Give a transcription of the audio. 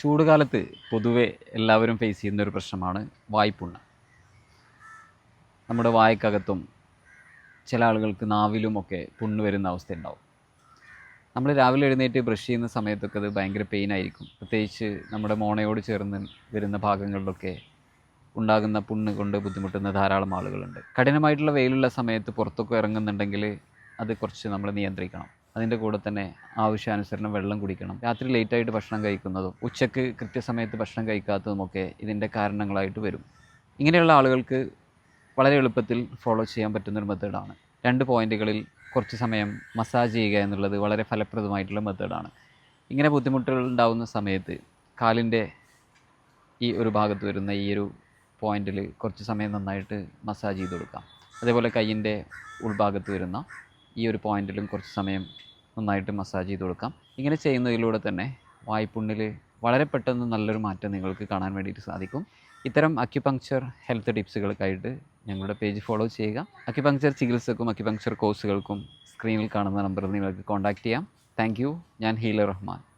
ചൂടുകാലത്ത് പൊതുവെ എല്ലാവരും ഫേസ് ചെയ്യുന്ന ഒരു പ്രശ്നമാണ് വായ്പുണ്ണ്. നമ്മുടെ വായ്ക്കകത്തും ചില ആളുകൾക്ക് നാവിലും ഒക്കെ പുണ്ണ് വരുന്ന അവസ്ഥ ഉണ്ടാവും. നമ്മൾ രാവിലെ എഴുന്നേറ്റ് ബ്രഷ് ചെയ്യുന്ന സമയത്തൊക്കെ അത് ഭയങ്കര പെയിൻ ആയിരിക്കും. പ്രത്യേകിച്ച് നമ്മുടെ മോണയോട് ചേർന്ന് വരുന്ന ഭാഗങ്ങളിലൊക്കെ ഉണ്ടാകുന്ന പുണ്ണ് കൊണ്ട് ബുദ്ധിമുട്ടുന്ന ധാരാളം ആളുകളുണ്ട്. കഠിനമായിട്ടുള്ള വെയിലുള്ള സമയത്ത് പുറത്തൊക്കെ ഇറങ്ങുന്നുണ്ടെങ്കിൽ അത് കുറച്ച് നമ്മൾ നിയന്ത്രിക്കണം. അതിന്റെ കൂടെ തന്നെ ആവശ്യാനുസരണം വെള്ളം കുടിക്കണം. രാത്രി ലേറ്റായിട്ട് ഭക്ഷണം കഴിക്കുന്നതും ഉച്ചയ്ക്ക് കൃത്യസമയത്ത് ഭക്ഷണം കഴിക്കാത്തതുമൊക്കെ ഇതിന്റെ കാരണങ്ങളായിട്ട് വരും. ഇങ്ങനെയുള്ള ആളുകൾക്ക് വളരെ എളുപ്പത്തിൽ ഫോളോ ചെയ്യാൻ പറ്റുന്നൊരു മെത്തേഡാണ് രണ്ട് പോയിന്റുകളിൽ കുറച്ച് സമയം മസാജ് ചെയ്യുക എന്നുള്ളത് വളരെ ഫലപ്രദമായിട്ടുള്ള മെത്തേഡാണ് ഇങ്ങനെ ബുദ്ധിമുട്ടുകൾ ഉണ്ടാകുന്ന സമയത്ത് കാലിന്റെ ഈ ഒരു ഭാഗത്ത് വരുന്ന ഈ ഒരു പോയിന്റിൽ കുറച്ച് സമയം നന്നായിട്ട് മസാജ് ചെയ്ത് കൊടുക്കാം. അതേപോലെ കയ്യിന്റെ ഉൾഭാഗത്ത് വരുന്ന ഈ ഒരു പോയിന്റിലും കുറച്ച് സമയം നന്നായിട്ട് മസാജ് ചെയ്ത് കൊടുക്കാം. ഇങ്ങനെ ചെയ്യുന്നതിലൂടെ തന്നെ വായ്പുണ്ണിൽ വളരെ പെട്ടെന്ന് നല്ലൊരു മാറ്റം നിങ്ങൾക്ക് കാണാൻ വേണ്ടിയിട്ട് സാധിക്കും. ഇത്തരം അക്യുപങ്ക്ചർ ഹെൽത്ത് ടിപ്സുകൾക്കായിട്ട് ഞങ്ങളുടെ പേജ് ഫോളോ ചെയ്യുക. അക്യുപങ്ക്ചർ ചികിത്സക്കും അക്യുപങ്ക്ചർ കോഴ്സുകൾക്കും സ്ക്രീനിൽ കാണുന്ന നമ്പറിൽ നിങ്ങൾക്ക് കോൺടാക്റ്റ് ചെയ്യാം. താങ്ക് ഞാൻ ഹീലർ റഹ്മാൻ.